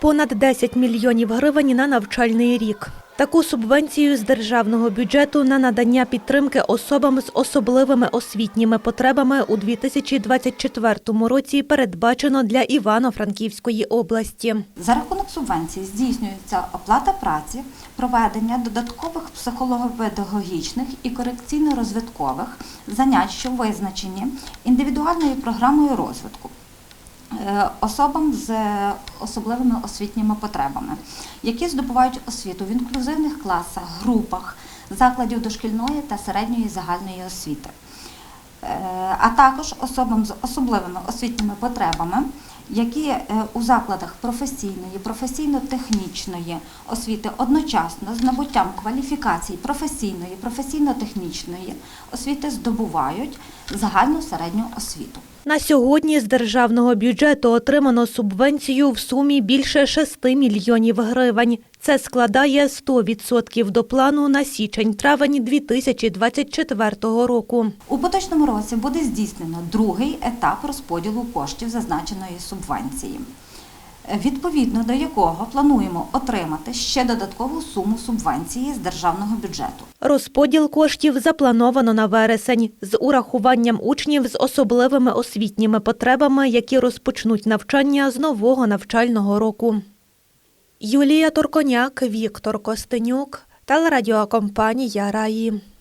Понад 10 мільйонів гривень на навчальний рік. Таку субвенцію з державного бюджету на надання підтримки особам з особливими освітніми потребами у 2024 році передбачено для Івано-Франківської області. За рахунок субвенції здійснюється оплата праці, проведення додаткових психолого-педагогічних і корекційно-розвиткових занять, що визначені індивідуальною програмою розвитку особам з особливими освітніми потребами, які здобувають освіту в інклюзивних класах, групах закладів дошкільної та середньої загальної освіти. Е, а також особам з особливими освітніми потребами, які е, у закладах професійної, професійно-технічної освіти одночасно з набуттям кваліфікацій професійної, професійно-технічної освіти здобувають загальну середню освіту. На сьогодні з державного бюджету отримано субвенцію в сумі більше 6 мільйонів гривень. Це складає 100% до плану на січень-травень 2024 року. У поточному році буде здійснено другий етап розподілу коштів зазначеної субвенції, відповідно до якого плануємо отримати ще додаткову суму субвенції з державного бюджету. Розподіл коштів заплановано на вересень з урахуванням учнів з особливими освітніми потребами, які розпочнуть навчання з нового навчального року. Юлія Торконяк, Віктор Костенюк, телерадіокомпанія Раї.